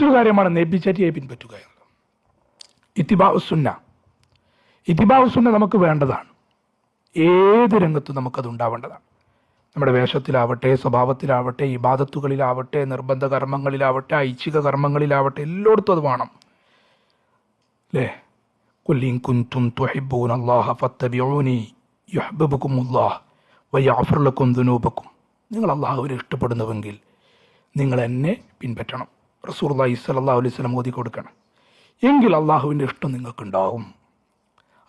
മറ്റൊരു കാര്യമാണ് നെബിചര്യയെ പിൻപറ്റുക എന്നുള്ളത് ഇതിബാവുസുന്ന ഇതിബാവുസുന്ന നമുക്ക് വേണ്ടതാണ്. ഏത് രംഗത്തും നമുക്കത് ഉണ്ടാവേണ്ടതാണ്. നമ്മുടെ വേഷത്തിലാവട്ടെ സ്വഭാവത്തിലാവട്ടെ ഇബാദത്തുകളിലാവട്ടെ നിർബന്ധ കർമ്മങ്ങളിലാവട്ടെ ഐച്ഛിക കർമ്മങ്ങളിലാവട്ടെ എല്ലായിടത്തും അത് വേണം. അല്ലേ കുല്ലിൻ ദുനൂബക്കും നിങ്ങൾ അള്ളാഹുവിനെ ഇഷ്ടപ്പെടുന്നുവെങ്കിൽ നിങ്ങൾ എന്നെ പിൻപറ്റണം. റസൂലുള്ളാഹി സലാഹു അലൈഹി വസല്ലം ഓതി കൊടുക്കണം. എങ്കിൽ അള്ളാഹുവിന്റെ ഇഷ്ടം നിങ്ങൾക്കുണ്ടാവും.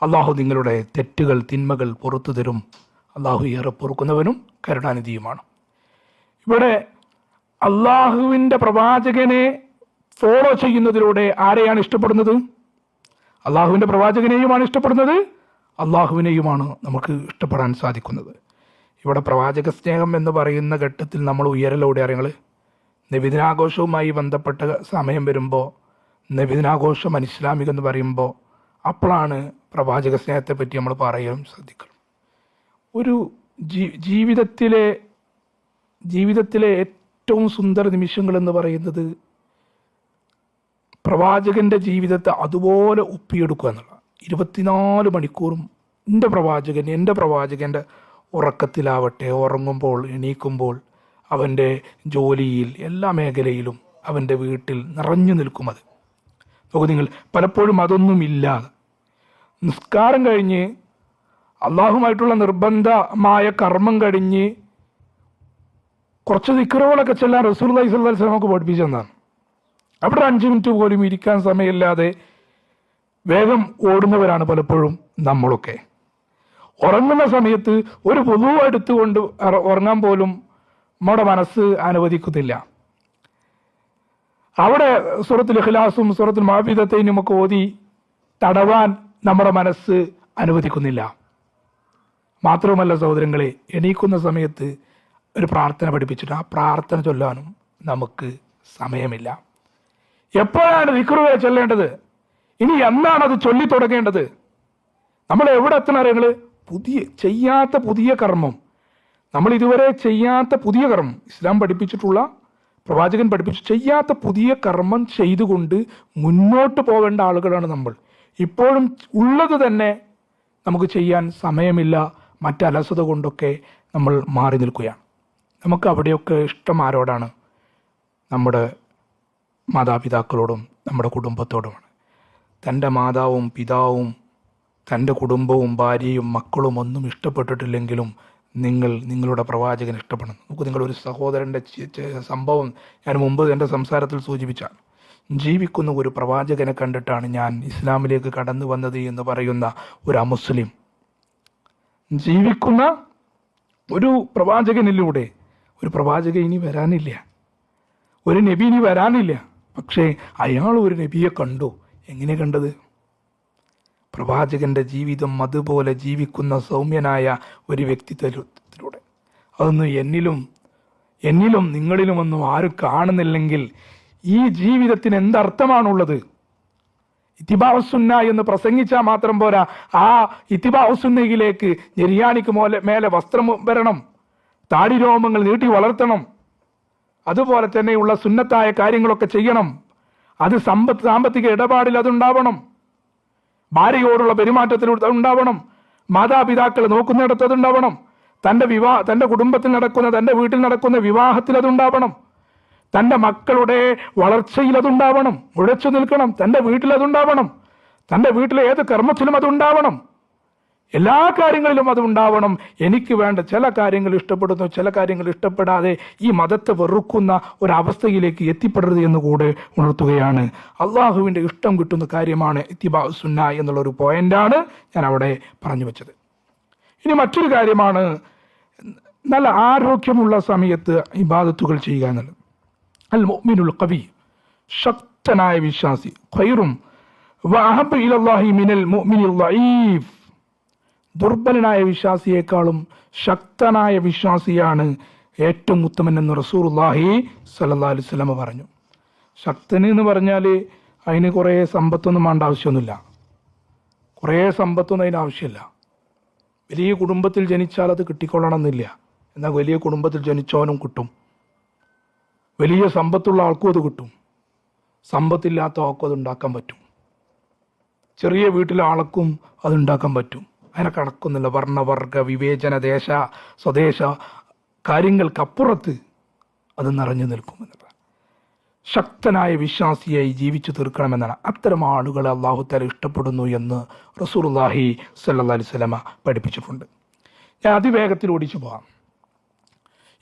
അള്ളാഹു നിങ്ങളുടെ തെറ്റുകൾ തിന്മകൾ പുറത്തു തരും. അള്ളാഹു ഏറെ പൊറുക്കുന്നവനും കരുണാനിധിയുമാണ്. ഇവിടെ അള്ളാഹുവിന്റെ പ്രവാചകനെ ഫോളോ ചെയ്യുന്നതിലൂടെ ആരെയാണ് ഇഷ്ടപ്പെടുന്നത്? അള്ളാഹുവിന്റെ പ്രവാചകനെയുമാണ് ഇഷ്ടപ്പെടുന്നത്. അള്ളാഹുവിനെയുമാണ് നമുക്ക് ഇഷ്ടപ്പെടാൻ സാധിക്കുന്നത്. ഇവിടെ പ്രവാചക സ്നേഹം എന്ന് പറയുന്ന ഘട്ടത്തിൽ നമ്മൾ ഉയരലോടെ അറിയങ്ങൾ നബിദിനാഘോഷവുമായി ബന്ധപ്പെട്ട സമയം വരുമ്പോൾ നബിദിനാഘോഷം അനിസ്ലാമിക് എന്ന് പറയുമ്പോൾ അപ്പോഴാണ് പ്രവാചക സ്നേഹത്തെ പറ്റി നമ്മൾ പറയാനും ശ്രദ്ധിക്കണം. ഒരു ജീവിതത്തിലെ ജീവിതത്തിലെ ഏറ്റവും സുന്ദര നിമിഷങ്ങൾ എന്ന് പറയുന്നത് പ്രവാചകന്റെ ജീവിതത്തെ അതുപോലെ ഒപ്പിയെടുക്കുക എന്നുള്ള. ഇരുപത്തിനാല് മണിക്കൂറും എന്റെ പ്രവാചകൻ എന്റെ പ്രവാചകന്റെ ഉറക്കത്തിലാവട്ടെ ഉറങ്ങുമ്പോൾ എണീക്കുമ്പോൾ അവന്റെ ജോലിയിൽ എല്ലാ മേഖലയിലും അവന്റെ വീട്ടിൽ നിറഞ്ഞു നിൽക്കും അത്. നോക്കൂ നിങ്ങൾ പലപ്പോഴും അതൊന്നുമില്ല. നിസ്കാരം കഴിഞ്ഞ് അള്ളാഹുമായിട്ടുള്ള നിർബന്ധമായ കർമ്മം കഴിഞ്ഞ് കുറച്ച് ദിക്കറുകളൊക്കെ ചെല്ലാൻ റസൂൽ അലൈഹി സ്വല്ലാ നമുക്ക് പഠിപ്പിച്ചെന്നാണ് അവിടെ അഞ്ച് മിനിറ്റ് പോലും ഇരിക്കാൻ സമയമില്ലാതെ വേഗം ഓടുന്നവരാണ് പലപ്പോഴും നമ്മളൊക്കെ. ഉറങ്ങുന്ന സമയത്ത് ഒരു പൊതു എടുത്തുകൊണ്ട് അറ- ഉറങ്ങാൻ പോലും നമ്മുടെ മനസ്സ് അനുവദിക്കുന്നില്ല. അവിടെ സുഹൃത്തിൽ ഇഖ്ലാസും സുഹൃത്തിൽ മാഫിദത്തെയും ഒക്കെ ഓതി തടവാൻ നമ്മുടെ മനസ്സ് അനുവദിക്കുന്നില്ല. മാത്രവുമല്ല സഹോദരങ്ങളെ എണീക്കുന്ന സമയത്ത് ഒരു പ്രാർത്ഥന പഠിപ്പിച്ചിട്ട് ആ പ്രാർത്ഥന ചൊല്ലാനും നമുക്ക് സമയമില്ല. എപ്പോഴാണ് വിക്രുവെ ചൊല്ലേണ്ടത്? ഇനി എന്നാണ് അത് ചൊല്ലി തുടങ്ങേണ്ടത് നമ്മൾ എവിടെ എത്തണം അറിയങ്ങൾ പുതിയ ചെയ്യാത്ത പുതിയ കർമ്മം. നമ്മൾ ഇതുവരെ ചെയ്യാത്ത പുതിയ കർമ്മം ഇസ്ലാം പഠിപ്പിച്ചിട്ടുള്ള പ്രവാചകൻ പഠിപ്പിച്ചു ചെയ്യാത്ത പുതിയ കർമ്മം ചെയ്തുകൊണ്ട് മുന്നോട്ട് പോകേണ്ട ആളുകളാണ് നമ്മൾ. ഇപ്പോഴും ഉള്ളത് തന്നെ നമുക്ക് ചെയ്യാൻ സമയമില്ല മറ്റ് അലസത കൊണ്ടൊക്കെ നമ്മൾ മാറി നിൽക്കുകയാണ്. നമുക്ക് അവിടെയൊക്കെ ഇഷ്ടം ആരോടാണ്? നമ്മുടെ മാതാപിതാക്കളോടും നമ്മുടെ കുടുംബത്തോടുമാണ്. തന്റെ മാതാവും പിതാവും തന്റെ കുടുംബവും ഭാര്യയും മക്കളും ഒന്നും ഇഷ്ടപ്പെട്ടിട്ടില്ലെങ്കിലും നിങ്ങൾ നിങ്ങളുടെ പ്രവാചകൻ ഇഷ്ടപ്പെടുന്നു നമുക്ക് നിങ്ങളൊരു സഹോദരന്റെ സംഭവം ഞാൻ മുമ്പ് എന്റെ സംസാരത്തിൽ സൂചിപ്പിച്ചാണ്. ജീവിക്കുന്ന ഒരു പ്രവാചകനെ കണ്ടിട്ടാണ് ഞാൻ ഇസ്ലാമിലേക്ക് കടന്നു വന്നത് എന്ന് പറയുന്ന ഒരു അമുസ്ലിം. ജീവിക്കുന്ന ഒരു പ്രവാചകനിലൂടെ ഒരു പ്രവാചകൻ ഇനി വരാനില്ല. ഒരു നബി ഇനി വരാനില്ല. പക്ഷേ അയാൾ ഒരു നബിയെ കണ്ടു. എങ്ങനെ കണ്ടത്? പ്രവാചകന്റെ ജീവിതം അതുപോലെ ജീവിക്കുന്ന സൗമ്യനായ ഒരു വ്യക്തിത്വത്തിലൂടെ അതൊന്നും എന്നിലും എന്നിലും നിങ്ങളിലും ഒന്നും ആരും കാണുന്നില്ലെങ്കിൽ ഈ ജീവിതത്തിന് എന്തർത്ഥമാണുള്ളത്? ഇത്തിബാസുന്ന എന്ന് പ്രസംഗിച്ചാൽ മാത്രം പോരാ. ആ ഇത്തിബാസുന്നയിലേക്ക് ജരിയാണിക്ക് മോലെ മേലെ വസ്ത്രം വരണം. താടി രോമങ്ങൾ നീട്ടി വളർത്തണം. അതുപോലെ തന്നെയുള്ള സുന്നത്തായ കാര്യങ്ങളൊക്കെ ചെയ്യണം. അത് സമ്പത്ത് സാമ്പത്തിക ഇടപാടിൽ അതുണ്ടാവണം. ഭാര്യയോടുള്ള പെരുമാറ്റത്തിൽ ഉണ്ടാവണം. മാതാപിതാക്കൾ നോക്കുന്നിടത്ത് അതുണ്ടാവണം തന്റെ വിവാഹ തന്റെ കുടുംബത്തിൽ നടക്കുന്ന തന്റെ വീട്ടിൽ നടക്കുന്ന വിവാഹത്തിൽ അതുണ്ടാവണം തന്റെ മക്കളുടെ വളർച്ചയിൽ അതുണ്ടാവണം ഉഴച്ചു നിൽക്കണം. തന്റെ വീട്ടിൽ അതുണ്ടാവണം തന്റെ വീട്ടിലെ ഏത് കർമ്മത്തിലും അതുണ്ടാവണം എല്ലാ കാര്യങ്ങളിലും അത് ഉണ്ടാവണം. എനിക്ക് വേണ്ട ചില കാര്യങ്ങൾ ഇഷ്ടപ്പെടുന്നു ചില കാര്യങ്ങൾ ഇഷ്ടപ്പെടാതെ ഈ മതത്തെ വെറുക്കുന്ന ഒരവസ്ഥയിലേക്ക് എത്തിപ്പെടരുത് എന്ന് കൂടെ ഉണർത്തുകയാണ്. അള്ളാഹുവിന്റെ ഇഷ്ടം കിട്ടുന്ന കാര്യമാണ് ഇത്തിബാ സുന്ന എന്നുള്ളൊരു പോയിന്റാണ് ഞാൻ അവിടെ പറഞ്ഞു വെച്ചത്. ഇനി മറ്റൊരു കാര്യമാണ് നല്ല ആരോഗ്യമുള്ള സമയത്ത് ഇബാദത്തുകൾ ചെയ്യുക എന്നുള്ളത്. അൽ മൊമിനുൽ കവി ശക്തനായ വിശ്വാസി ഖൈറും വഅഹബ്ബു ഇലല്ലാഹി മിനൽ മുഅ്മിനിൽ ളഈഫ് ദുർബലനായ വിശ്വാസിയേക്കാളും ശക്തനായ വിശ്വാസിയാണ് ഏറ്റവും ഉത്തമൻ എന്ന് റസൂർ ഉള്ളാഹി അലൈഹി വസല്ലമ പറഞ്ഞു. ശക്തന് എന്ന് പറഞ്ഞാൽ അതിന് കുറേ സമ്പത്തൊന്നും വേണ്ട ആവശ്യമൊന്നുമില്ല. കുറേ സമ്പത്തൊന്നും അതിന് ആവശ്യമില്ല. വലിയ കുടുംബത്തിൽ ജനിച്ചാൽ അത് കിട്ടിക്കൊള്ളണമെന്നില്ല. എന്നാൽ വലിയ കുടുംബത്തിൽ ജനിച്ചവനും കിട്ടും. വലിയ സമ്പത്തുള്ള ആൾക്കും അത് കിട്ടും. സമ്പത്തില്ലാത്ത ആൾക്കും അത് ഉണ്ടാക്കാൻ പറ്റും. ചെറിയ വീട്ടിലെ ആൾക്കും അത് ഉണ്ടാക്കാൻ പറ്റും. അതിനെ കണക്കൊന്നുമില്ല വർണവർഗ വിവേചന ദേശ സ്വദേശ കാര്യങ്ങൾക്കപ്പുറത്ത് അത് നിറഞ്ഞു നിൽക്കുമെന്നുള്ള ശക്തനായ വിശ്വാസിയായി ജീവിച്ചു തീർക്കണമെന്നാണ് അത്തരം ആളുകളെ അള്ളാഹു താല ഇഷ്ടപ്പെടുന്നു എന്ന് റസൂർല്ലാഹി സല്ലാ സ്വലമ പഠിപ്പിച്ചിട്ടുണ്ട്. ഞാൻ അതിവേഗത്തിൽ ഓടിച്ചു പോകാം.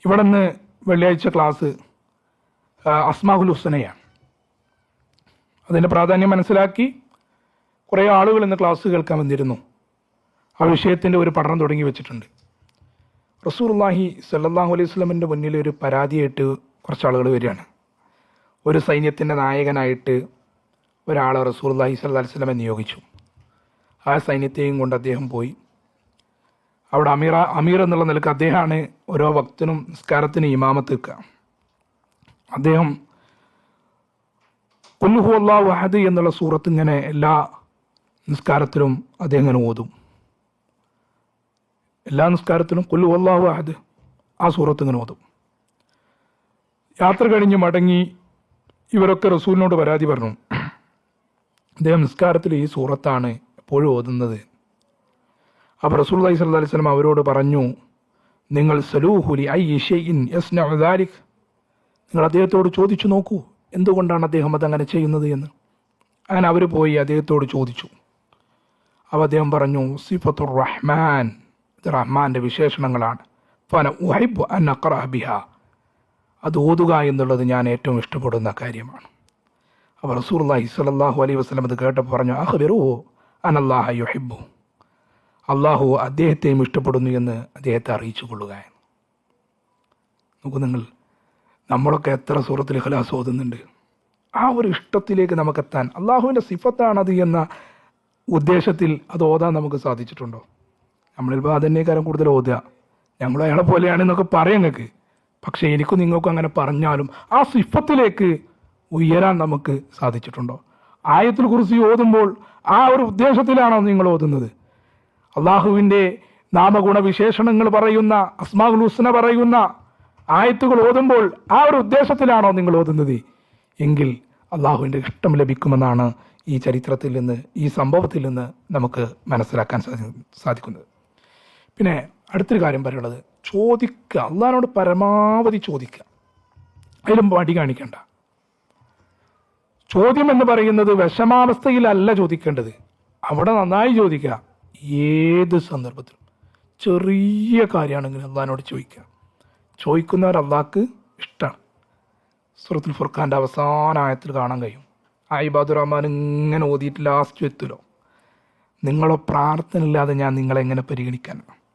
ഇവിടെ നിന്ന് വെള്ളിയാഴ്ച ക്ലാസ് അസ്മാഹുൽ ഹുസനയാണ്. അതിന്റെ പ്രാധാന്യം മനസ്സിലാക്കി കുറേ ആളുകൾ ഇന്ന് ക്ലാസ് കേൾക്കാൻ വന്നിരുന്നു. ആ വിഷയത്തിന്റെ ഒരു പഠനം തുടങ്ങി വെച്ചിട്ടുണ്ട്. റസൂർല്ലാഹി സല്ലാഹു അലൈഹി സ്വലമിന്റെ മുന്നിൽ ഒരു പരാതിയായിട്ട് കുറച്ച് ആളുകൾ വരികയാണ്. ഒരു സൈന്യത്തിന്റെ നായകനായിട്ട് ഒരാളെ റസൂർല്ലാഹി സല്ലാ അലൈഹി സ്വലമെ നിയോഗിച്ചു. ആ സൈന്യത്തെയും കൊണ്ട് അദ്ദേഹം പോയി. അവിടെ അമീറ അമീർ എന്നുള്ള നിലയ്ക്ക് അദ്ദേഹമാണ് ഓരോ ഭക്തനും നിസ്കാരത്തിന് ഇമാമത്ത് വെക്കുക. അദ്ദേഹം കുല്ലുഹു അള്ളാഹു അഹദ് എന്നുള്ള സൂറത്ത് ഇങ്ങനെ എല്ലാ നിസ്കാരത്തിലും അദ്ദേഹം ഇങ്ങനെ ഓതും. എല്ലാ നിസ്കാരത്തിലും കൊല്ലു അള്ളാഹു അഹദ്. ആ സൂറത്ത് ഇങ്ങനെ ഓതും. യാത്ര കഴിഞ്ഞ് മടങ്ങി ഇവരൊക്കെ റസൂലിനോട് പരാതി പറഞ്ഞു. അദ്ദേഹം നിസ്കാരത്തിൽ ഈ സൂറത്താണ് എപ്പോഴും ഓതുന്നത്. അപ്പോൾ റസൂൽ അലൈഹി സ്വല്ലല്ലാഹി അലൈഹി വസല്ലം അവരോട് പറഞ്ഞു നിങ്ങൾ സലൂഹുലി ഐ ഇൻ എസ് ദാലിക്. നിങ്ങൾ അദ്ദേഹത്തോട് ചോദിച്ചു നോക്കൂ എന്തുകൊണ്ടാണ് അദ്ദേഹം അതങ്ങനെ ചെയ്യുന്നത് എന്ന്. അങ്ങനെ അവർ പോയി അദ്ദേഹത്തോട് ചോദിച്ചു. അപ്പോൾ അദ്ദേഹം പറഞ്ഞു സിഫത്തുർ റഹ്മാൻ. റഹ്മാന്റെ വിശേഷണങ്ങളാണ്. ഫന ഉഹൈബ് അൻ അക്രഹബിഹ ബിഹ. അത് ഓതുക എന്നുള്ളത് ഞാൻ ഏറ്റവും ഇഷ്ടപ്പെടുന്ന കാര്യമാണ്. അപ്പോൾ റസൂർല്ലാഹി സ്വല്ലല്ലാഹു അലൈഹി വസ്ലം അത് കേട്ടപ്പോൾ പറഞ്ഞു അഹ്ബിറു അനല്ലാഹ യുഹിബു അള്ളാഹു അദ്ദേഹത്തെയും ഇഷ്ടപ്പെടുന്നു എന്ന് അദ്ദേഹത്തെ അറിയിച്ചു കൊള്ളുക എന്ന്. നോക്കൂ നിങ്ങൾ നമ്മളൊക്കെ എത്ര സൂറത്തിൽ ഖലാസ് ഓതുന്നുണ്ട്. ആ ഒരു ഇഷ്ടത്തിലേക്ക് നമുക്കെത്താൻ അള്ളാഹുവിന്റെ സിഫത്താണത് എന്ന ഉദ്ദേശത്തിൽ അത് ഓതാൻ നമുക്ക് സാധിച്ചിട്ടുണ്ടോ? നമ്മളിപ്പോൾ അതന്നേക്കാരം കൂടുതൽ ഓതുക. ഞങ്ങൾ അയാളെ പോലെയാണെന്നൊക്കെ പറയാം നിങ്ങൾക്ക് പക്ഷേ എനിക്കും നിങ്ങൾക്കും അങ്ങനെ പറഞ്ഞാലും ആ സിഫത്തിലേക്ക് ഉയരാൻ നമുക്ക് സാധിച്ചിട്ടുണ്ടോ? ആയത്തിൽ കുറിച്ച് ഓതുമ്പോൾ ആ ഒരു ഉദ്ദേശത്തിലാണോ നിങ്ങൾ ഓതുന്നത്? അള്ളാഹുവിന്റെ നാമഗുണ വിശേഷണങ്ങൾ പറയുന്ന അസ്മാഉൽ ഹുസ്ന പറയുന്ന ആയത്തുകൾ ഓതുമ്പോൾ ആ ഒരു ഉദ്ദേശത്തിലാണോ നിങ്ങൾ ഓതുന്നത്? എങ്കിൽ അള്ളാഹുവിന്റെ ഇഷ്ടം ലഭിക്കുമെന്നാണ് ഈ ചരിത്രത്തിൽ നിന്ന് ഈ സംഭവത്തിൽ നിന്ന് നമുക്ക് മനസ്സിലാക്കാൻ സാധി- സാധിക്കുന്നത്. പിന്നെ അടുത്തൊരു കാര്യം പറയുള്ളത്. ചോദിക്കുക. അള്ളാഹിനോട് പരമാവധി ചോദിക്കുക. അതിലും മടി കാണിക്കണ്ട. ചോദ്യം എന്ന് പറയുന്നത് വിഷമാവസ്ഥയിലല്ല ചോദിക്കേണ്ടത്. അവിടെ നന്നായി ചോദിക്കുക. ഏത് സന്ദർഭത്തിലും. ചെറിയ കാര്യമാണെങ്കിലും അള്ളഹാനോട് ചോദിക്കുക. ചോദിക്കുന്നവർ അള്ളാഹ്ക്ക് ഇഷ്ടമാണ് സുഹൃത്തുൽ ഫുർഖാന്റെ അവസാന ആയത്തിൽ കാണാൻ കഴിയും. ആ റഹ്മാൻ ഇങ്ങനെ ഓതിയിട്ട് ലാസ്റ്റ് എത്തുമല്ലോ നിങ്ങളോ പ്രാർത്ഥന ഇല്ലാതെ ഞാൻ നിങ്ങളെങ്ങനെ പരിഗണിക്കാനാണ്?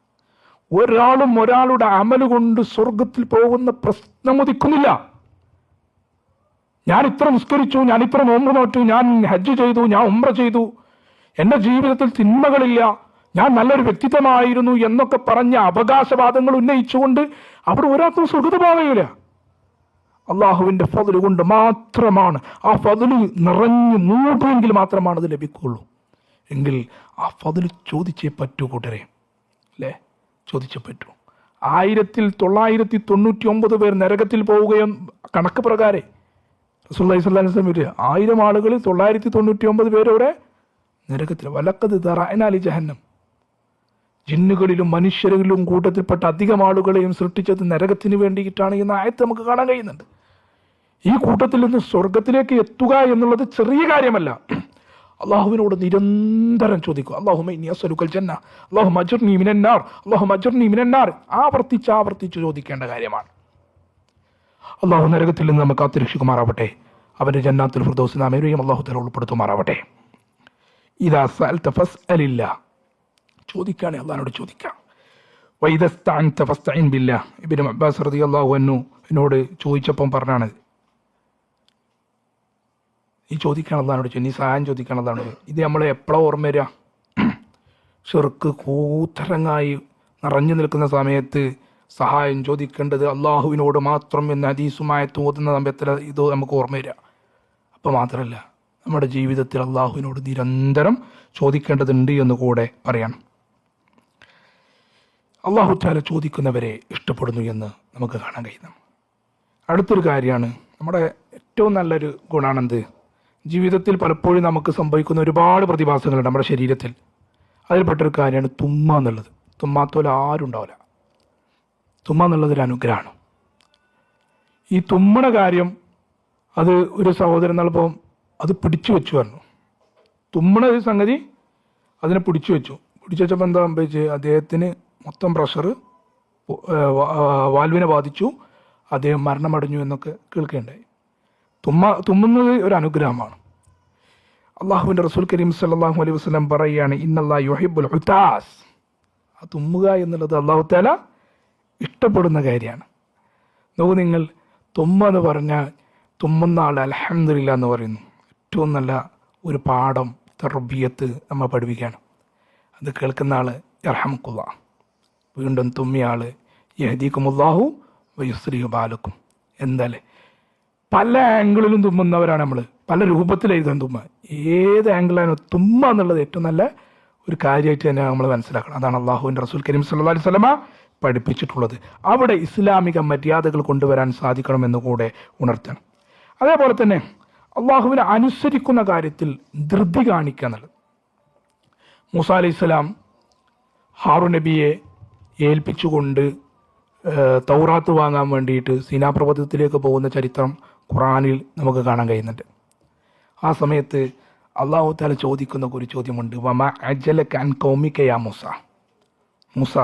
ഒരാളും ഒരാളുടെ അമൽ കൊണ്ട് സ്വർഗത്തിൽ പോകുന്ന പ്രശ്നം ഉദിക്കുന്നില്ല. ഞാൻ ഇത്ര നിസ്കരിച്ചു ഞാൻ ഇത്ര നോമ്പ് നോറ്റു ഞാൻ ഹജ്ജ് ചെയ്തു ഞാൻ ഉമ്ര ചെയ്തു. എന്റെ ജീവിതത്തിൽ തിന്മകളില്ല. ഞാൻ നല്ലൊരു വ്യക്തിത്വമായിരുന്നു എന്നൊക്കെ പറഞ്ഞ അവകാശവാദങ്ങൾ ഉന്നയിച്ചുകൊണ്ട് അവിടെ ഒരാൾക്കും സുഖത പോകുകയില്ല അള്ളാഹുവിന്റെ ഫതിൽ കൊണ്ട് മാത്രമാണ് ആ ഫതിൽ നിറഞ്ഞു മൂടുമെങ്കിൽ മാത്രമാണ് അത് ലഭിക്കുള്ളൂ എങ്കിൽ ആ ഫതിൽ ചോദിച്ചേ പറ്റൂ കൂട്ടരെ. അല്ലേ? ചോദിച്ചേ പറ്റൂ ആയിരത്തിൽ തൊള്ളായിരത്തി തൊണ്ണൂറ്റി ഒമ്പത് പേർ നരകത്തിൽ പോവുകയും കണക്ക് പ്രകാരം റസൂല്ലി സ്വല്ലാസ്ലം വരിക ആയിരം ആളുകളിൽ തൊള്ളായിരത്തി തൊണ്ണൂറ്റി ഒമ്പത് പേരവിടെ നരകത്തിൽ വലക്കത് തറായനാലി ജഹന്നം. ജിന്നുകളിലും മനുഷ്യരിലും കൂട്ടത്തിൽപ്പെട്ട അധികം ആളുകളെയും സൃഷ്ടിച്ചത് നരകത്തിന് വേണ്ടിയിട്ടാണ് എന്ന ആയത്ത് നമുക്ക് കാണാൻ കഴിയുന്നുണ്ട്. ഈ കൂട്ടത്തിൽ നിന്ന് സ്വർഗത്തിലേക്ക് എത്തുക എന്നുള്ളത് ചെറിയ കാര്യമല്ല. അള്ളാഹുവിനോട് നിരന്തരം ചോദിക്കുക അള്ളാഹു ജന്ന അള്ളാഹു മജുർനി മിനന്നാർ അള്ളാഹു മജുർനി മിനന്നാർ ആവർത്തിച്ച് ആവർത്തിച്ച് ചോദിക്കേണ്ട കാര്യമാണ്. അള്ളാഹു നരകത്തിൽ നിന്ന് നമുക്ക് കാത്തിരക്ഷിക്കുമാറാവട്ടെ അവന്റെ ജന്നാത്തിൽ ഫിർദൗസ് നാമേരെയും അള്ളാഹു തല ഉൾപ്പെടുത്തുമാറാവട്ടെ. ഇതാ സൽ തഫസ് അലില്ല ചോദിക്കുകയാണെ അള്ളാഹിനോട് ചോദിക്കാം. വൈദസ്താൻ തഫസ്തൈൻ ബില്ല. ഇബ്നു അബ്ബാസ് റളിയല്ലാഹു അൻഹു എന്നോട് ചോദിച്ചപ്പം പറഞ്ഞാണ് ഈ ചോദിക്കണതാണ് ചോദിച്ചു നീ സഹായം ചോദിക്കണതാണ് ഇത് നമ്മളെ എപ്പോഴാണ് ഓർമ്മ വരിക? ചെറുക്ക് കൂത്തരങ്ങായി നിറഞ്ഞു നിൽക്കുന്ന സമയത്ത് സഹായം ചോദിക്കേണ്ടത് അള്ളാഹുവിനോട് മാത്രം എന്ന് ഹദീസുമായി തോന്നുന്ന സമയത്തിൽ ഇത് നമുക്ക് ഓർമ്മ വരിക. അപ്പോൾ മാത്രമല്ല നമ്മുടെ ജീവിതത്തിൽ അള്ളാഹുവിനോട് നിരന്തരം ചോദിക്കേണ്ടതുണ്ട് എന്ന് കൂടെ പറയണം. അള്ളാഹു ചാല ചോദിക്കുന്നവരെ ഇഷ്ടപ്പെടുന്നു എന്ന് നമുക്ക് കാണാൻ കഴിയുന്നു. അടുത്തൊരു കാര്യമാണ് നമ്മുടെ ഏറ്റവും നല്ലൊരു ഗുണാണെന്ത് ജീവിതത്തിൽ പലപ്പോഴും നമുക്ക് സംഭവിക്കുന്ന ഒരുപാട് പ്രതിഭാസങ്ങളുണ്ട് നമ്മുടെ ശരീരത്തിൽ. അതിൽപ്പെട്ടൊരു കാര്യമാണ് തുമ്മ എന്നുള്ളത്. തുമ്മാത്തോലെ ആരും ഉണ്ടാവില്ല. തുമ്മ എന്നുള്ളത് ഒരു അനുഗ്രഹമാണ്. ഈ തുമ്മണ കാര്യം അത് ഒരു സഹോദരൻ എന്നപ്പോൾ അത് പിടിച്ചു വെച്ചു പറഞ്ഞു. തുമ്മണ ഒരു സംഗതി അതിനെ പിടിച്ചു വെച്ചു. പിടിച്ചു വെച്ചപ്പോൾ എന്താ സംഭവിച്ച്? അദ്ദേഹത്തിന് മൊത്തം പ്രഷർ വാൽവിനെ ബാധിച്ചു. അദ്ദേഹം മരണമടഞ്ഞു എന്നൊക്കെ കേൾക്കുകയുണ്ടായി. തുമ്മ തുമ്മുന്നത് ഒരു അനുഗ്രഹമാണ്. അള്ളാഹുവിന്റെ റസൂൽ കരീം സല്ലാഹു അലൈഹി വസ്ലം പറയുകയാണ് ഇന്നല്ലാ യുഹിബുൽ ഹുതാസ് ആ തുമ്മുക എന്നുള്ളത് അള്ളാഹു താല ഇഷ്ടപ്പെടുന്ന കാര്യമാണ്. നോക്കൂ നിങ്ങൾ തുമ്മ എന്ന് പറഞ്ഞാൽ തുമ്മുന്ന ആൾ അലഹമില്ല എന്ന് പറയുന്നു. ഏറ്റവും നല്ല ഒരു പാഠം തർബിയത്ത് നമ്മൾ പഠിപ്പിക്കുകയാണ്. അത് കേൾക്കുന്ന ആൾ ഇറഹമുക്കുള്ള വീണ്ടും തുമ്മിയ ആൾ യഹദീക്കുമുല്ലാഹു വയുസ്രീ ബാലക്കും എന്താല്ലേ പല ആംഗിളിലും തുമ്മുന്നവരാണ് നമ്മൾ പല രൂപത്തിലെഴുതാൻ തുമ്മ ഏത് ആംഗിളാണ് തുമ്മ എന്നുള്ളത് ഏറ്റവും നല്ല ഒരു കാര്യമായിട്ട് തന്നെ നമ്മൾ മനസ്സിലാക്കണം. അതാണ് അള്ളാഹുവിന്റെ റസൂൽ കരീം സല്ലാ അലൈഹി സ്വലമ പഠിപ്പിച്ചിട്ടുള്ളത്. അവിടെ ഇസ്ലാമിക മര്യാദകൾ കൊണ്ടുവരാൻ സാധിക്കണമെന്ന് കൂടെ ഉണർത്തണം. അതേപോലെ തന്നെ അള്ളാഹുവിനെ അനുസരിക്കുന്ന കാര്യത്തിൽ ധൃതി കാണിക്കുക എന്നുള്ളത്. മൂസ അലൈഹി സ്വലാം ഹാറു നബിയെ ഏൽപ്പിച്ചുകൊണ്ട് തൗറാത്ത് വാങ്ങാൻ വേണ്ടിയിട്ട് സീനാപ്രപഥത്തിലേക്ക് പോകുന്ന ചരിത്രം ഖുറാനിൽ നമുക്ക് കാണാൻ കഴിയുന്നുണ്ട്. ആ സമയത്ത് അള്ളാഹു താല ചോദിക്കുന്ന ഒരു ചോദ്യമുണ്ട്. വമ അജല കാൻ കൗമിക്കയാ മൂസ? മൂസ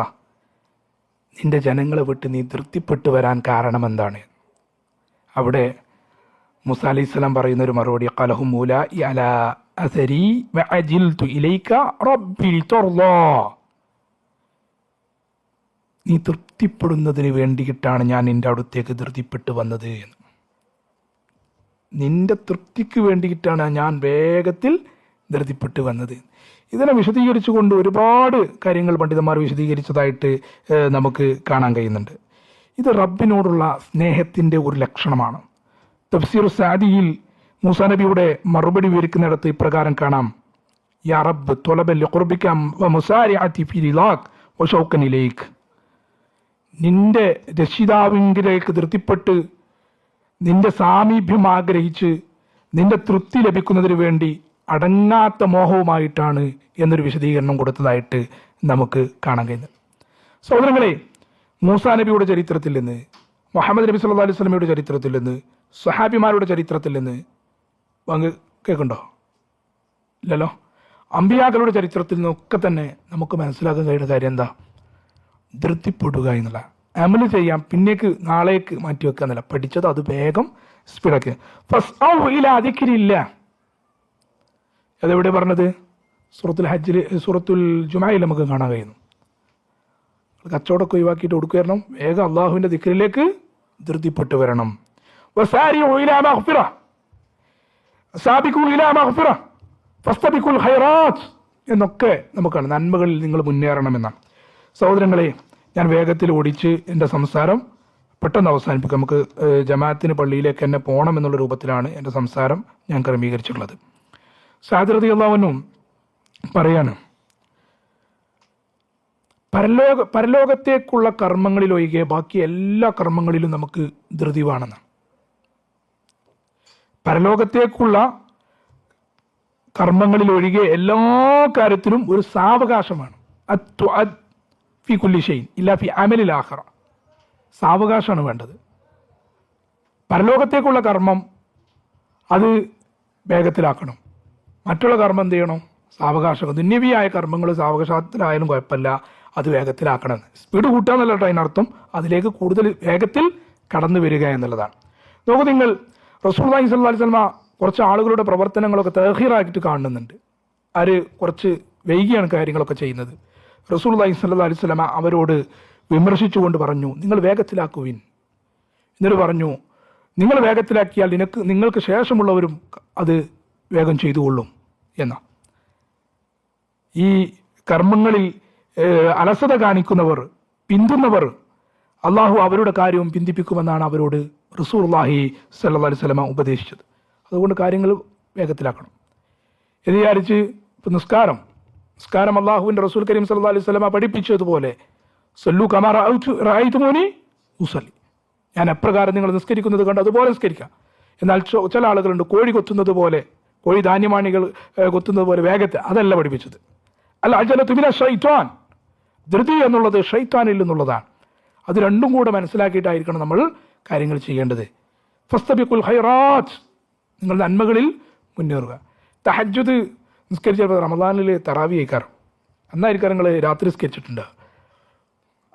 നിന്റെ ജനങ്ങളെ വിട്ട് നീ തൃപ്തിപ്പെട്ടു വരാൻ കാരണം എന്താണ്? അവിടെ മുസ അലി ഇസ്ലാം പറയുന്ന ഒരു മറുപടി കലഹു മൂല അല അസരി വഅജിൽതു ഇലൈക റബ്ബി ലിതർളാ നീ തൃപ്തിപ്പെടുന്നതിന് വേണ്ടിയിട്ടാണ് ഞാൻ നിന്റെ അടുത്തേക്ക് ധൃതിപ്പെട്ട് വന്നത് എന്ന്. നിന്റെ തൃപ്തിക്ക് വേണ്ടിയിട്ടാണ് ഞാൻ വേഗത്തിൽ ധൃതിപ്പെട്ട് വന്നത്. ഇതിനെ വിശദീകരിച്ചുകൊണ്ട് ഒരുപാട് കാര്യങ്ങൾ പണ്ഡിതന്മാർ വിശദീകരിച്ചതായിട്ട് നമുക്ക് കാണാൻ കഴിയുന്നുണ്ട്. ഇത് റബ്ബിനോടുള്ള സ്നേഹത്തിന്റെ ഒരു ലക്ഷണമാണ്. തഫ്സീർ സാദിയിൽ മൂസ നബിയുടെ മറുപടി വിവരിക്കുന്നിടത്ത് ഇപ്രകാരം കാണാം. യാ റബ്ബ് വ നിന്റെ രക്ഷിതാവിങ്കിലേക്ക് ധൃതിപ്പെട്ട് നിന്റെ സാമീപ്യം ആഗ്രഹിച്ച് നിന്റെ തൃപ്തി ലഭിക്കുന്നതിന് വേണ്ടി അടങ്ങാത്ത മോഹവുമായിട്ടാണ് എന്നൊരു വിശദീകരണം കൊടുത്തതായിട്ട് നമുക്ക് കാണാൻ കഴിയുന്നത്. സഹോദരങ്ങളെ മൂസാ നബിയുടെ ചരിത്രത്തിൽ നിന്ന് മുഹമ്മദ് നബി സല്ലാ അലൈഹി സ്വലമിയുടെ ചരിത്രത്തിൽ നിന്ന് സഹാബിമാരുടെ ചരിത്രത്തിൽ നിന്ന് അങ്ങ് കേൾക്കുണ്ടോ? ഇല്ലല്ലോ? അമ്പിയാക്കളുടെ ചരിത്രത്തിൽ നിന്നൊക്കെ തന്നെ നമുക്ക് മനസ്സിലാക്കാൻ കഴിയുന്ന കാര്യം എന്താ? ധൃതിപ്പെടുക എന്നുള്ള അമൽ ചെയ്യാം പിന്നേക്ക് നാളേക്ക് മാറ്റി വെക്കുക എന്നല്ല. പഠിച്ചത് അത് വേഗം സ്പീഡാക്കുക ഫസ്റ്റ് അതിക്കിരില്ല അതെവിടെ പറഞ്ഞത്? സൂറത്തുൽ ഹജ്ജിൽ സൂറത്തുൽ ജുമായിൽ നമുക്ക് കാണാൻ കഴിയുന്നു. കച്ചവടമൊക്കെ ഒഴിവാക്കിയിട്ട് കൊടുക്കുകയരണം വേഗം അള്ളാഹുവിന്റെ ദിക്കറിലേക്ക് ധൃതിപ്പെട്ടു വരണം. എന്നൊക്കെ നമുക്കാണ്. നന്മകളിൽ നിങ്ങൾ മുന്നേറണമെന്നാണ്. സഹോദരങ്ങളെ ഞാൻ വേഗത്തിൽ ഓടിച്ച് എന്റെ സംസാരം പെട്ടെന്ന് അവസാനിപ്പിക്കും. നമുക്ക് ജമാഅത്തിന് പള്ളിയിലേക്ക് എന്നെ പോകണം എന്നുള്ള രൂപത്തിലാണ് എന്റെ സംസാരം ഞാൻ ക്രമീകരിച്ചിട്ടുള്ളത്. സാദൃതി അള്ളാവനും പറയാണ് പരലോക പരലോകത്തേക്കുള്ള കർമ്മങ്ങളിൽ ഒഴികെ ബാക്കി എല്ലാ കർമ്മങ്ങളിലും നമുക്ക് ധൃതി വേണമെന്ന് പരലോകത്തേക്കുള്ള കർമ്മങ്ങളിലൊഴികെ എല്ലാ കാര്യത്തിലും ഒരു സാവകാശമാണ്. അത്വഅദ് ഫി കുല്ലി ഷെയ്ൻ ഇല്ല ഫി അമലിൽ ആഹ്റ സാവകാശമാണ് വേണ്ടത്. പരലോകത്തേക്കുള്ള കർമ്മം അത് വേഗത്തിലാക്കണം. മറ്റുള്ള കർമ്മം എന്ത് ചെയ്യണം? സാവകാശം. ദുന്യവിയായ കർമ്മങ്ങൾ സാവകാശത്തിലായാലും കുഴപ്പമില്ല. അത് വേഗത്തിലാക്കണം. സ്പീഡ് കൂട്ടുക കേട്ടോ അതിനർത്ഥം. അതിലേക്ക് കൂടുതൽ വേഗത്തിൽ കടന്നു വരിക എന്നുള്ളതാണ്. നോക്കൂ നിങ്ങൾ റസൂൽ അലൈഹി സ്വലമ കുറച്ച് ആളുകളുടെ പ്രവർത്തനങ്ങളൊക്കെ തഹീറാക്കിയിട്ട് കാണുന്നുണ്ട്. അവർ കുറച്ച് വൈകിയാണ് കാര്യങ്ങളൊക്കെ ചെയ്യുന്നത്. റസൂൽ അലൈഹി സ്വല്ലാ അലൈഹി സ്വലമ അവരോട് വിമർശിച്ചുകൊണ്ട് പറഞ്ഞു നിങ്ങൾ വേഗത്തിലാക്കുവിൻ. എന്നിട്ട് പറഞ്ഞു നിങ്ങൾ വേഗത്തിലാക്കിയാൽ നിനക്ക് നിങ്ങൾക്ക് ശേഷമുള്ളവരും അത് വേഗം ചെയ്തുകൊള്ളും എന്ന. ഈ കർമ്മങ്ങളിൽ അലസത കാണിക്കുന്നവർ പിന്തുന്നവർ അള്ളാഹു അവരുടെ കാര്യവും പിന്തിപ്പിക്കുമെന്നാണ് അവരോട് റസൂർ അള്ളാഹി സല്ലാ അലൈഹി സ്വലമ ഉപദേശിച്ചത്. അതുകൊണ്ട് കാര്യങ്ങൾ വേഗത്തിലാക്കണം. എന്ന് വിചാരിച്ച് ഇപ്പം നിസ്കാരം നിസ്കാരം അള്ളാഹുവിന്റെ റസൂൽ കരീം സല്ലാ അലൈഹി സ്വലമ പഠിപ്പിച്ചതുപോലെ. സല്ലു കമാർ റായിത്തുമോനി ഉസലി ഞാൻ എപ്രകാരം നിങ്ങൾ നിസ്കരിക്കുന്നത് കണ്ട് അതുപോലെ നിസ്കരിക്കാം. എന്നാൽ ചില ആളുകളുണ്ട് കോഴി കൊത്തുന്നത് പോലെ കോഴി ധാന്യമാണികൾ കൊത്തുന്നത് പോലെ വേഗത്തെ അതല്ല പഠിപ്പിച്ചത്. അല്ല അജല തുമിന ഷൈത്വാൻ ധൃതി എന്നുള്ളത് ഷൈത്താനിൽ എന്നുള്ളതാണ് അത് രണ്ടും കൂടെ മനസ്സിലാക്കിയിട്ടായിരിക്കണം നമ്മൾ കാര്യങ്ങൾ ചെയ്യേണ്ടത്. ഫസ്തബിക്കുൽ ഹൈറാജ് നിങ്ങൾ നന്മകളിൽ മുന്നേറുക. തഹജ്ജുദ് നിസ്കരിച്ച റമദാനിൽ തറാവി അയക്കാറ് അന്നായിരിക്കാം നിങ്ങൾ രാത്രി നിസ്കരിച്ചിട്ടുണ്ട്.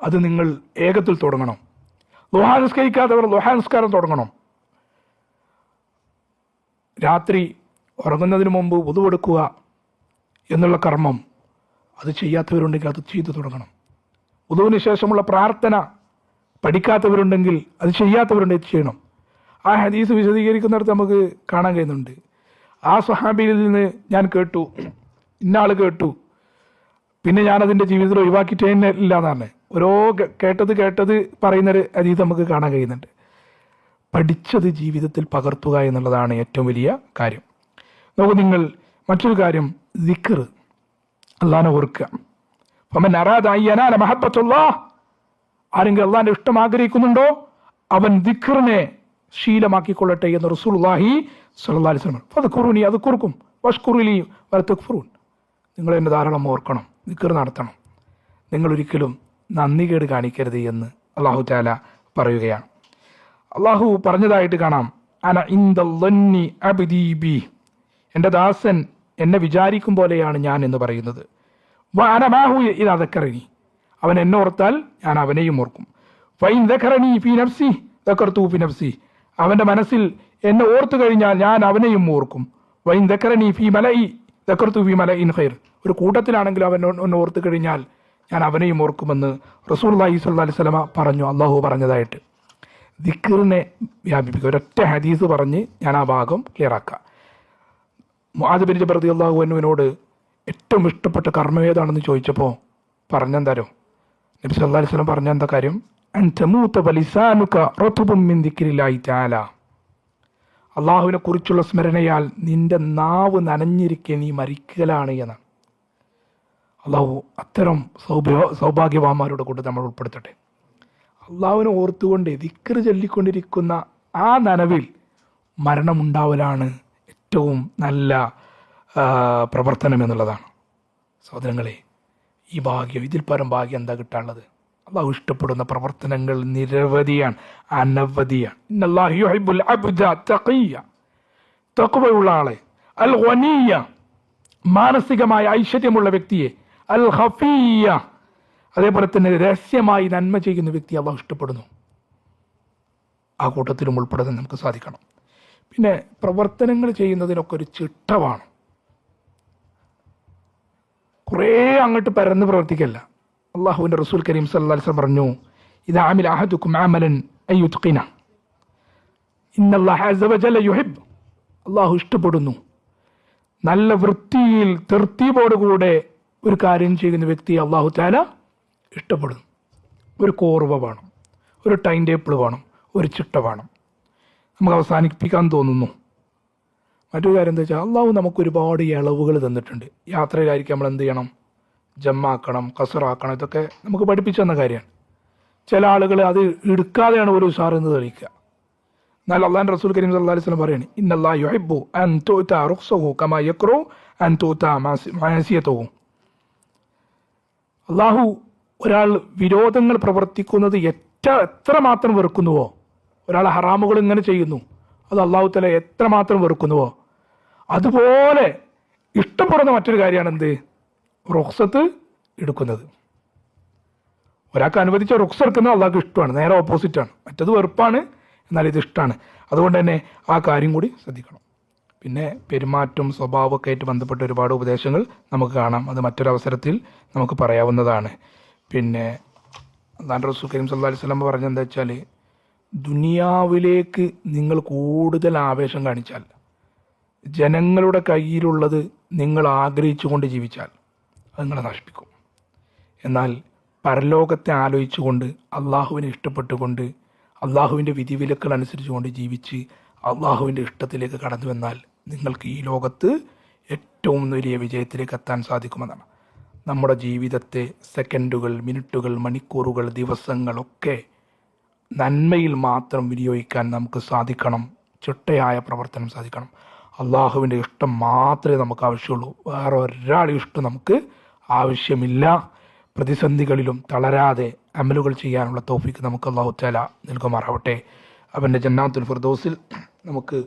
അത് നിങ്ങൾ ഏകത്തിൽ തുടങ്ങണം. ലോഹാ നിസ്കരിക്കാത്തവർ ലോഹാ നിസ്കാരം തുടങ്ങണം. രാത്രി ഉറങ്ങുന്നതിന് മുമ്പ് ഉതുവെടുക്കുക എന്നുള്ള കർമ്മം അത് ചെയ്യാത്തവരുണ്ടെങ്കിൽ അത് ചെയ്തു തുടങ്ങണം. ഉതുവിന് ശേഷമുള്ള പ്രാർത്ഥന പഠിക്കാത്തവരുണ്ടെങ്കിൽ അത് ചെയ്യാത്തവരുണ്ടെങ്കിൽ ചെയ്യണം. ആ ഹദീസ് വിശദീകരിക്കുന്നിടത്ത് നമുക്ക് കാണാൻ കഴിയുന്നുണ്ട്. ആ സ്വഹാബിയിൽ നിന്ന് ഞാൻ കേട്ടു. ഇന്നാൾ കേട്ടു. പിന്നെ ഞാൻ അതിന്റെ ജീവിതത്തിൽ ഒഴിവാക്കിയിട്ടേ തന്നെ എന്നാണ് ഓരോ കേട്ടത് കേട്ടത് പറയുന്നൊരു അതീത് നമുക്ക് കാണാൻ കഴിയുന്നുണ്ട്. പഠിച്ചത് ജീവിതത്തിൽ പകർത്തുക എന്നുള്ളതാണ് ഏറ്റവും വലിയ കാര്യം. നോക്കൂ നിങ്ങൾ മറ്റൊരു കാര്യം ദിക്കർ അള്ളാനെ ഓർക്കുക. അപ്പം അറാദ മഹബത്തുള്ള ആരെങ്കിലും അള്ളാന്റെ ഇഷ്ടം ആഗ്രഹിക്കുന്നുണ്ടോ? അവൻ ദിഖറിനെ ശീലമാക്കിക്കൊള്ളട്ടെ എന്ന് റസൂലുള്ളാഹി സ്വല്ലല്ലാഹി അലൈഹി അത് കുറുനി അത് കുറുക്കും. വഷ്കുറുലി വലത്തക്ഫുറൂൻ നിങ്ങൾ എന്നെ ധാരാളം ഓർക്കണം ദിക്കർ നടത്തണം. നിങ്ങൾ ഒരിക്കലും നന്ദികേട് കാണിക്കരുത് എന്ന് അള്ളാഹു താല പറയുകയാണ്. അള്ളാഹു പറഞ്ഞതായിട്ട് കാണാം അന ഇന്ദി അബ്ദി ബി. എന്റെ ദാസൻ എന്നെ വിചാരിക്കും പോലെയാണ് ഞാൻ എന്ന് പറയുന്നത്. അനബാഹു ഇത് അതക്കറിനി അവൻ എന്നെ ഓർത്താൽ ഞാൻ അവനെയും ഓർക്കും. ഫൈൻ ദക്കറണി ഫി നഫ്സി ദക്കർത്തു ഫി നഫ്സി. അവന്റെ മനസ്സിൽ എന്നെ ഓർത്തു കഴിഞ്ഞാൽ ഞാൻ അവനെയും ഓർക്കും. വൈൻ ദക്കറനി ഫി മലൈ ദക്കർത്തു ഫി മല ഇൻ ഖൈർ. ഒരു കൂട്ടത്തിലാണെങ്കിൽ അവൻ എന്നെ ഓർത്തു കഴിഞ്ഞാൽ ഞാൻ അവനെയും ഓർക്കുമെന്ന് റസൂൽ അള്ളഹി സ്വല്ലാ അലൈഹി സ്വലമ പറഞ്ഞു അള്ളാഹു പറഞ്ഞതായിട്ട്. ദിക്കറിനെ വ്യാപിപ്പിക്കുക. ഒരൊറ്റ ഹദീസ് പറഞ്ഞ് ഞാൻ ആ ഭാഗം ക്ലിയറാക്കാം ആക്കാം. മുആദ് ബിൻ ജബർ റളിയല്ലാഹു അൻഹുവിനോട് ഏറ്റവും ഇഷ്ടപ്പെട്ട കർമ്മം ഏതാണെന്ന് ചോദിച്ചപ്പോൾ പറഞ്ഞെന്താരോ നബി സല്ലാ അലൈഹി സ്വലം പറഞ്ഞ എന്താ കാര്യം? അള്ളാഹുവിനെ കുറിച്ചുള്ള സ്മരണയാൽ നിന്റെ നാവ് നനഞ്ഞിരിക്കെ നീ മരിക്കലാണ് എന്ന്. അള്ളാഹു അത്തരം സൗഭാ സൗഭാഗ്യവാന്മാരുടെ കൂടെ നമ്മൾ ഉൾപ്പെടുത്തട്ടെ. അള്ളാഹുവിനെ ഓർത്തുകൊണ്ട് ദിക്കറ് ചൊല്ലിക്കൊണ്ടിരിക്കുന്ന ആ നനവിൽ മരണമുണ്ടാവലാണ് ഏറ്റവും നല്ല പ്രവർത്തനം എന്നുള്ളതാണ്. സഹോദരങ്ങളെ ഈ ഭാഗ്യം ഇതിൽ പരം ഭാഗ്യം എന്താ കിട്ടാനുള്ളത്? അള്ളാഹു ഇഷ്ടപ്പെടുന്ന പ്രവർത്തനങ്ങൾ നിരവധിയാണ് അനവധിയാണ്. തഖിയ്യ. തഖ്വയുള്ള ആളെ. അൽ വനീയ മാനസികമായ ഐശ്വര്യമുള്ള വ്യക്തിയെ. അൽ ഹഫീയ അതേപോലെ തന്നെ രഹസ്യമായി നന്മ ചെയ്യുന്ന വ്യക്തി അള്ളാഹു ഇഷ്ടപ്പെടുന്നു. ആ കൂട്ടത്തിലും ഉൾപ്പെടാൻ നമുക്ക് സാധിക്കണം. പിന്നെ പ്രവർത്തനങ്ങൾ ചെയ്യുന്നതിനൊക്കെ ഒരു ചിട്ടമാണ് കുറേ അങ്ങോട്ട് പരന്ന് പ്രവർത്തിക്കല്ല. അള്ളാഹുവിന്റെ റസൂൽ കരീം വസല്ലം പറഞ്ഞു ഇത് ആമിൽ അഹദുക്കും ആമലൻ അയ്യുത്ഖിന ഇന്നല്ലാഹ അസ്സ വജല്ല യുഹിബ്. അള്ളാഹു ഇഷ്ടപ്പെടുന്നു. നല്ല വൃത്തിയിൽ തൃപ്തിയോടുകൂടെ ഒരു കാര്യം ചെയ്യുന്ന വ്യക്തി അള്ളാഹു താല ഇഷ്ടപ്പെടുന്നു. ഒരു കോർവ വേണം ഒരു ടൈം ടേബിൾ വേണം ഒരു ചിട്ട വേണം. നമുക്ക് അവസാനിപ്പിക്കാൻ തോന്നുന്നു. മറ്റൊരു കാര്യം എന്താ വെച്ചാൽ അള്ളാഹു നമുക്ക് ഒരുപാട് ഇളവുകൾ തന്നിട്ടുണ്ട്. യാത്രയിലായിരിക്കും നമ്മൾ എന്ത് ചെയ്യണം? ജമ്മാക്കണം കസറാക്കണം ഇതൊക്കെ നമുക്ക് പഠിപ്പിച്ചു തന്ന കാര്യമാണ്. ചില ആളുകൾ അത് എടുക്കാതെയാണ് ഒരു ഉഷാറെന്ന് തെളിയിക്കുക. എന്നാൽ അള്ളാൻ റസൂൽ കരീം സല്ലല്ലാഹു അലൈഹി വസല്ലം പറയാണ് ഇന്നല്ലാഹു യുഹിബ്ബു അൻ തോത്ത റുഖ്സഹു കമാ യക്റു അൻ തുഅത മാസിയതുഹു. അള്ളാഹു ഒരാൾ വിരോധങ്ങൾ പ്രവർത്തിക്കുന്നത് എത്ര മാത്രം വെറുക്കുന്നുവോ? ഒരാൾ ഹറാമുകൾ ഇങ്ങനെ ചെയ്യുന്നു അത് അള്ളാഹു തല എത്രമാത്രം വെറുക്കുന്നുവോ? അതുപോലെ ഇഷ്ടപ്പെടുന്ന മറ്റൊരു കാര്യമാണ് എന്ത് റുഖ്സത്ത് എടുക്കുന്നത്. ഒരാൾക്ക് അനുവദിച്ച റുക്സ് എടുക്കുന്നത് അള്ളാഹ്ക്ക് ഇഷ്ടമാണ്. നേരെ ഓപ്പോസിറ്റാണ് മറ്റത് വെറുപ്പാണ്. എന്നാൽ ഇത് ഇഷ്ടമാണ് അതുകൊണ്ട് തന്നെ ആ കാര്യം കൂടി ശ്രദ്ധിക്കണം. പിന്നെ പെരുമാറ്റം സ്വഭാവമൊക്കെ ആയിട്ട് ബന്ധപ്പെട്ട ഒരുപാട് ഉപദേശങ്ങൾ നമുക്ക് കാണാം. അത് മറ്റൊരവസരത്തിൽ നമുക്ക് പറയാവുന്നതാണ്. പിന്നെ അള്ളാഹ് റസൂൽ കരീം സല്ലല്ലാഹു അലൈഹി വസല്ലം പറഞ്ഞെന്താ വെച്ചാൽ ദുനിയാവിലേക്ക് നിങ്ങൾ കൂടുതൽ ആവേശം കാണിച്ചാൽ ജനങ്ങളുടെ കയ്യിലുള്ളത് നിങ്ങൾ ആഗ്രഹിച്ചുകൊണ്ട് ജീവിച്ചാൽ നിങ്ങളെ നശിപ്പിക്കും. എന്നാൽ പരലോകത്തെ ആലോചിച്ചുകൊണ്ട് അള്ളാഹുവിനെ ഇഷ്ടപ്പെട്ടുകൊണ്ട് അള്ളാഹുവിന്റെ വിധിവിലക്കൾ അനുസരിച്ചുകൊണ്ട് ജീവിച്ച് അള്ളാഹുവിന്റെ ഇഷ്ടത്തിലേക്ക് കടന്നു വന്നാൽ നിങ്ങൾക്ക് ഈ ലോകത്ത് ഏറ്റവും വലിയ വിജയത്തിലേക്ക് എത്താൻ സാധിക്കുമെന്നാണ്. നമ്മുടെ ജീവിതത്തെ സെക്കൻഡുകൾ മിനിറ്റുകൾ മണിക്കൂറുകൾ ദിവസങ്ങളൊക്കെ നന്മയിൽ മാത്രം വിനിയോഗിക്കാൻ നമുക്ക് സാധിക്കണം. ചിട്ടയായ പ്രവർത്തനം സാധിക്കണം. അള്ളാഹുവിന്റെ ഇഷ്ടം മാത്രമേ നമുക്ക് ആവശ്യമുള്ളൂ. വേറെ ഒരാളുടെ ഇഷ്ടം നമുക്ക് ആവശ്യമില്ല പ്രതിസന്ധികളിലും തളരാതെ അമലുകൾ ചെയ്യാനുള്ള തോഫിക്ക് നമുക്ക് അള്ളാഹു താല നൽകുമാറാവട്ടെ അവൻ്റെ ജന്നാത്തുൽ ഫിർദോസിൽ നമുക്ക്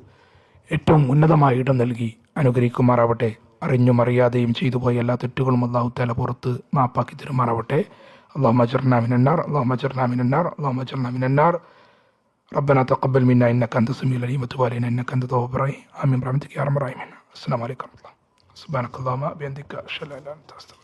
ഏറ്റവും ഉന്നതമായ ഇടം നൽകി അനുഗ്രഹിക്കുമാറാവട്ടെ അറിഞ്ഞും അറിയാതെയും ചെയ്തു പോയ എല്ലാ തെറ്റുകളും അള്ളാഹു താല പുറത്ത് മാപ്പാക്കി തരുമാറാവട്ടെ അള്ളാഹു മജർനാ മിനന്നാർ അള്ളാഹു മജർനാ മിനന്നാർ അള്ളാഹു മജർനാ മിനന്നാർ ربنا تقبل منا انك انت السميع العليم وتب علينا انك انت التواب الرحيم امين برحمتك يا ارحم الراحمين السلام عليكم ورحمه الله سبحانك اللهم وبحمدك اشهد ان لا اله الا انت استغفرك